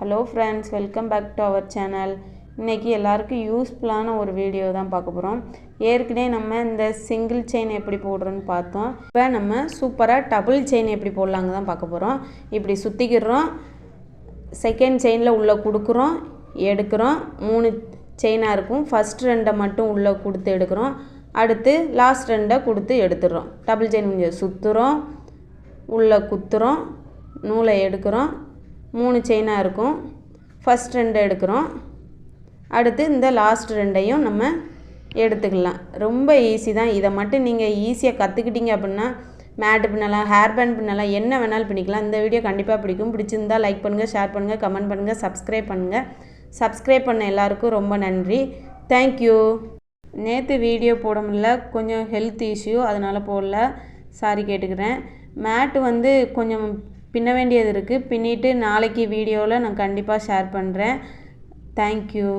Hello friends welcome back to our channel இன்றைக்கி எல்லாருக்கும் யூஸ்ஃபுல்லான ஒரு வீடியோ தான் பார்க்க போகிறோம் ஏற்கனவே நம்ம இந்த சிங்கிள் செயின் எப்படி போடுறோன்னு பார்த்தோம். இப்போ நம்ம சூப்பராக டபுள் செயின் எப்படி போடலாங்க தான் பார்க்க போகிறோம் இப்படி சுற்றிக்கிறோம் செகண்ட் செயினில் உள்ளே கொடுக்குறோம். எடுக்கிறோம். மூணு செயினாக இருக்கும். ஃபஸ்ட் ரெண்டை மட்டும் உள்ளே கொடுத்து எடுக்கிறோம். அடுத்து லாஸ்ட் ரெண்டை கொடுத்து எடுத்துடுறோம். டபுள் செயின் கொஞ்சம் சுற்றுறோம் உள்ளே குத்துறோம். நூலை எடுக்கிறோம். மூணு செயினாக இருக்கும். ஃபஸ்ட் ரெண்டு எடுக்கிறோம். அடுத்து இந்த லாஸ்ட் ரெண்டையும் நம்ம எடுத்துக்கலாம். ரொம்ப ஈஸி தான். இதை மட்டும் நீங்கள் ஈஸியாக கற்றுக்கிட்டீங்க அப்படின்னா மேட்டு பின்னலாம் ஹேர் பேண்ட் பின்னலாம் என்ன வேணாலும் பின்னிக்கலாம். இந்த வீடியோ கண்டிப்பாக பிடிக்கும். பிடிச்சிருந்தா லைக் பண்ணுங்கள் ஷேர் பண்ணுங்கள் கமெண்ட் பண்ணுங்கள் சப்ஸ்கிரைப் பண்ணுங்கள் சப்ஸ்கிரைப் பண்ண எல்லாருக்கும் ரொம்ப நன்றி. தேங்க்யூ நேற்று வீடியோ போட முடியல. கொஞ்சம் ஹெல்த் இஷ்யூ அதனால் போடல. சாரி கேட்டுக்கிறேன். மேட்டு வந்து கொஞ்சம் பின்ன வேண்டியது இருக்குது பின்னிட்டு நாளைக்கு வீடியோவில் நான் கண்டிப்பாக ஷேர் பண்ணுறேன் தேங்க்யூ